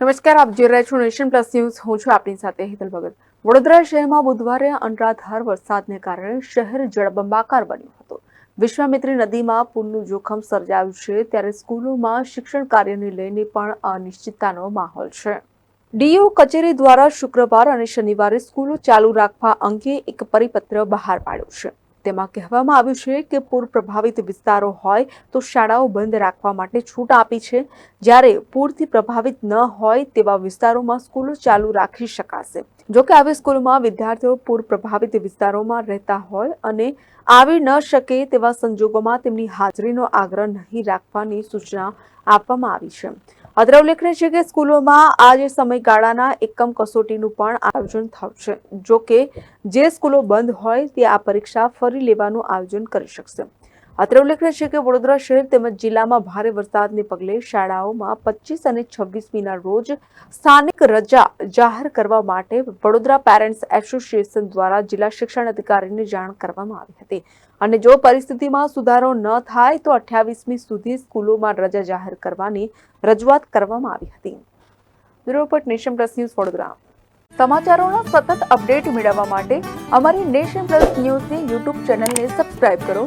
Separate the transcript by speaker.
Speaker 1: નમસ્કાર, આપ જોઈ રહ્યા છો નેશન પ્લસ ન્યૂઝ. હું છું આપની સાથે હેતલ ભગત. વડોદરા શહેરમાં બુધવારે અનરાધાર વરસાદને કારણે શહેર જળબંબાકાર બન્યું હતું. વિશ્વામિત્રી નદીમાં પૂરનું જોખમ સર્જાયું છે, ત્યારે સ્કૂલોમાં શિક્ષણ કાર્યને લઈને પણ અનિશ્ચિતતાનો માહોલ છે. ડીઓ કચેરી દ્વારા શુક્રવાર અને શનિવારે સ્કૂલો ચાલુ રાખવા અંગે એક પરિપત્ર બહાર પાડ્યો છે. તેમાં કહેવામાં આવ્યું છે કે પૂર પ્રભાવિત વિસ્તારો હોય તો શાળાઓ બંધ રાખવા માટે છૂટ આપી છે. જ્યારે પૂરથી પ્રભાવિત ન હોય તેવા વિસ્તારોમાં સ્કૂલો ચાલુ રાખી શકાશે. જોકે આવી સ્કૂલમાં વિદ્યાર્થીઓ પૂર પ્રભાવિત વિસ્તારોમાં રહેતા હોય અને આવી ન શકે તેવા સંજોગોમાં તેમની હાજરીનો આગ્રહ નહીં રાખવાની સૂચના આપવામાં આવી છે. અત્રે ઉલ્લેખનીય છે કે સ્કૂલોમાં આ સમયગાળાના એકમ કસોટીનું પણ આયોજન થશે. જો કે જે સ્કૂલો બંધ હોય, તે આ પરીક્ષા ફરી લેવાનું આયોજન કરી શકશે. અત્રે ઉલ્લેખનીય છે કે વડોદરા શહેર તેમજ જિલ્લામાં ભારે વરસાદને પગલે શાળાઓમાં પચીસ અને છવ્વીસમીના રોજ સ્થાનિક રજા જાહેર કરવા માટે વડોદરા પેરેન્ટ્સ એસોસિએશન દ્વારા જિલ્લા શિક્ષણ અધિકારીને જાણ કરવામાં આવી હતી. અને જો પરિસ્થિતિમાં સુધારો ન થાય તો અઠ્યાવીસમી સુધી સ્કૂલોમાં રજા જાહેર કરવાની રજૂઆત કરવામાં આવી હતી. Bureau Nation Plus News Vadodara. સમાચારોના સતત અપડેટ મેળવવા માટે અમારી નેશન પ્લસ ન્યૂઝની યુટ્યુબ ચેનલને સબસ્ક્રાઇબ કરો.